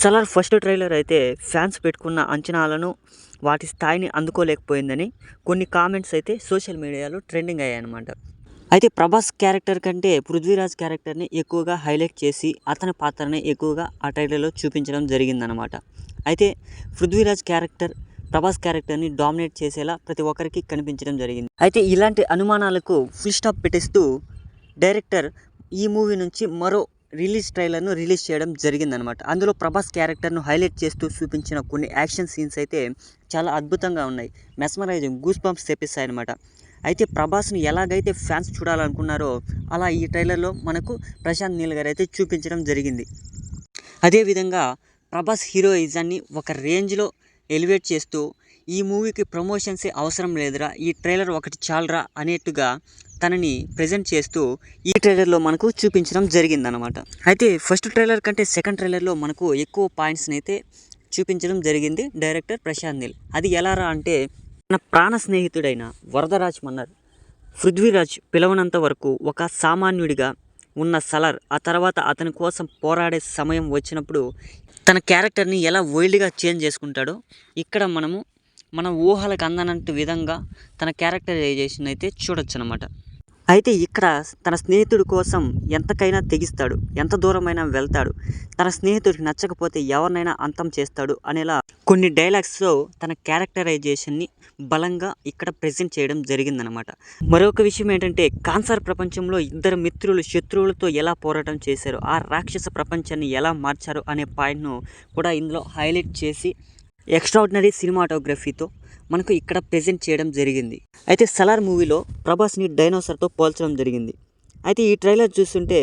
Salaar first trailer అయితే fans పెట్టుకున్న అంచనాలను వాటి స్థాయిని అందుకోలేకపోయిందని కొన్ని కామెంట్స్ అయితే సోషల్ మీడియాలో ట్రెండింగ్ అయ్యాయన్నమాట. అయితే ప్రభాస్ క్యారెక్టర్ కంటే పృథ్వీరాజ్ క్యారెక్టర్ని ఎక్కువగా హైలైట్ చేసి అతని పాత్రని ఎక్కువగా ఆ ట్రైలర్లో చూపించడం జరిగిందనమాట అయితే పృథ్వీరాజ్ క్యారెక్టర్ ప్రభాస్ క్యారెక్టర్ని డామినేట్ చేసేలా ప్రతి ఒక్కరికి కనిపించడం జరిగింది. అయితే ఇలాంటి అనుమానాలకు ఫుల్ స్టాప్ పెట్టేస్తూ డైరెక్టర్ ఈ మూవీ నుంచి మరో రిలీజ్ ట్రైలర్ను రిలీజ్ చేయడం జరిగిందనమాట అందులో ప్రభాస్ క్యారెక్టర్ను హైలైట్ చేస్తూ చూపించిన కొన్ని యాక్షన్ సీన్స్ అయితే చాలా అద్భుతంగా ఉన్నాయి. మెస్మరైజింగ్ గూస్ బంప్స్ తెప్పిస్తాయి అనమాట అయితే ప్రభాస్ని ఎలాగైతే ఫ్యాన్స్ చూడాలనుకున్నారో అలా ఈ ట్రైలర్లో మనకు ప్రశాంత్ నీల్ గారు అయితే చూపించడం జరిగింది. అదేవిధంగా ప్రభాస్ హీరోయిజాన్ని ఒక రేంజ్లో ఎలివేట్ చేస్తూ ఈ మూవీకి ప్రమోషన్సే అవసరం లేదురా ఈ ట్రైలర్ ఒకటి చాలరా అనేట్టుగా తనని ప్రజెంట్ చేస్తూ ఈ ట్రైలర్లో మనకు చూపించడం జరిగిందనమాట అయితే ఫస్ట్ ట్రైలర్ కంటే సెకండ్ ట్రైలర్లో మనకు ఎక్కువ పాయింట్స్ని అయితే చూపించడం జరిగింది డైరెక్టర్ ప్రశాంత్ నీల్. అది ఎలారా అంటే మన ప్రాణ స్నేహితుడైన వరదరాజ్ మన్నర్ పృథ్వీరాజ్ పిలవనంత వరకు ఒక సామాన్యుడిగా ఉన్న సలార్ ఆ తర్వాత అతని కోసం పోరాడే సమయం వచ్చినప్పుడు తన క్యారెక్టర్ని ఎలా వైల్డ్గా చేంజ్ చేసుకుంటాడో ఇక్కడ మనము మన ఊహలకు అందనంత విధంగా తన క్యారెక్టరైజేషన్ అయితే చూడొచ్చు అనమాట అయితే ఇక్కడ తన స్నేహితుడి కోసం ఎంతకైనా తెగిస్తాడు ఎంత దూరమైనా వెళ్తాడు. తన స్నేహితుడికి నచ్చకపోతే ఎవరినైనా అంతం చేస్తాడు అనేలా కొన్ని డైలాగ్స్లో తన క్యారెక్టరైజేషన్ని బలంగా ఇక్కడ ప్రజెంట్ చేయడం జరిగిందనమాట మరొక విషయం ఏంటంటే కాన్సర్ ప్రపంచంలో ఇద్దరు మిత్రులు శత్రువులతో ఎలా పోరాటం చేశారు ఆ రాక్షస ప్రపంచాన్ని ఎలా మార్చారు అనే పాయింట్ను కూడా ఇందులో హైలైట్ చేసి ఎక్స్ట్రాడినరీ సినిమాటోగ్రఫీతో మనకు ఇక్కడ ప్రజెంట్ చేయడం జరిగింది. అయితే సలార్ మూవీలో ప్రభాస్ని డైనోసార్తో పోల్చడం జరిగింది. అయితే ఈ ట్రైలర్ చూస్తుంటే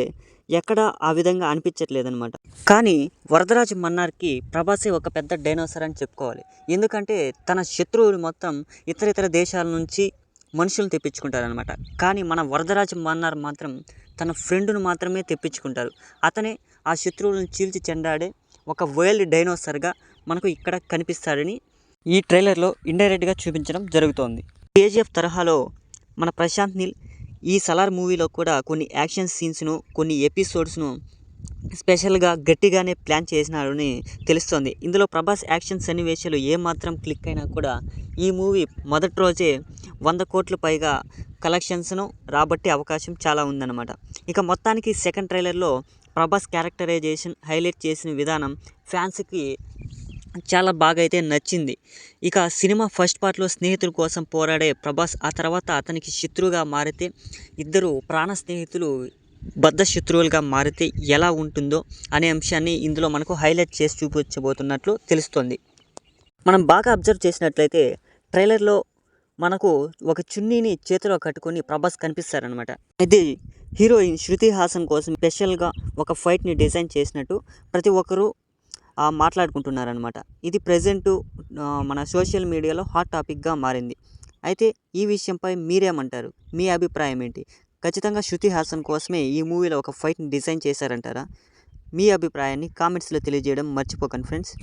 ఎక్కడ ఆ విధంగా అనిపించట్లేదనమాట కానీ వరదరాజు మన్నార్కి ప్రభాసే ఒక పెద్ద డైనోసార్ అని చెప్పుకోవాలి. ఎందుకంటే తన శత్రువులు మొత్తం ఇతర ఇతర దేశాల నుంచి మనుషులను తెప్పించుకుంటారనమాట కానీ మన వరదరాజు మన్నార్ మాత్రం తన ఫ్రెండ్ను మాత్రమే తెప్పించుకుంటారు. అతనే ఆ శత్రువులను చీల్చి చెండాడే ఒక వైల్డ్ డైనోసార్గా మనకు ఇక్కడ కనిపిస్తాడని ఈ ట్రైలర్లో ఇండైరెక్ట్గా చూపించడం జరుగుతోంది. కేజీఎఫ్ తరహాలో మన ప్రశాంత్ నీల్ ఈ సలార్ మూవీలో కూడా కొన్ని యాక్షన్ సీన్స్ను కొన్ని ఎపిసోడ్స్ను స్పెషల్గా గట్టిగానే ప్లాన్ చేసినాడని తెలుస్తోంది. ఇందులో ప్రభాస్ యాక్షన్ సన్నివేశాలు ఏమాత్రం క్లిక్ అయినా కూడా ఈ మూవీ మొదటి రోజే వంద కోట్ల పైగా కలెక్షన్స్ను రాబట్టే అవకాశం చాలా ఉందన్నమాట. ఇక మొత్తానికి సెకండ్ ట్రైలర్లో ప్రభాస్ క్యారెక్టరైజేషన్ హైలైట్ చేసిన విధానం ఫ్యాన్స్కి చాలా బాగా అయితే నచ్చింది. ఇక సినిమా ఫస్ట్ పార్ట్లో స్నేహితుల కోసం పోరాడే ప్రభాస్ ఆ తర్వాత అతనికి శత్రువుగా మారితే ఇద్దరు ప్రాణ స్నేహితులు బద్ధ శత్రువులుగా మారితే ఎలా ఉంటుందో అనే అంశాన్ని ఇందులో మనకు హైలైట్ చేసి చూపించబోతున్నట్లు తెలుస్తుంది. మనం బాగా అబ్జర్వ్ చేసినట్లయితే ట్రైలర్లో మనకు ఒక చున్నీని చేతిలో కట్టుకొని ప్రభాస్ కనిపిస్తారనమాట ఇది హీరోయిన్ శృతి హాసన్ కోసం స్పెషల్గా ఒక ఫైట్ని డిజైన్ చేసినట్టు ప్రతి ఒక్కరూ మాట్లాడుకుంటున్నారనమాట ఇది ప్రజెంటు మన సోషల్ మీడియాలో హాట్ టాపిక్గా మారింది. అయితే ఈ విషయంపై మీరేమంటారు? మీ అభిప్రాయం ఏంటి? ఖచ్చితంగా శృతి హాసన్ కోసమే ఈ మూవీలో ఒక ఫైట్ని డిజైన్ చేశారంటారా? మీ అభిప్రాయాన్ని కామెంట్స్లో తెలియజేయడం మర్చిపోకండి ఫ్రెండ్స్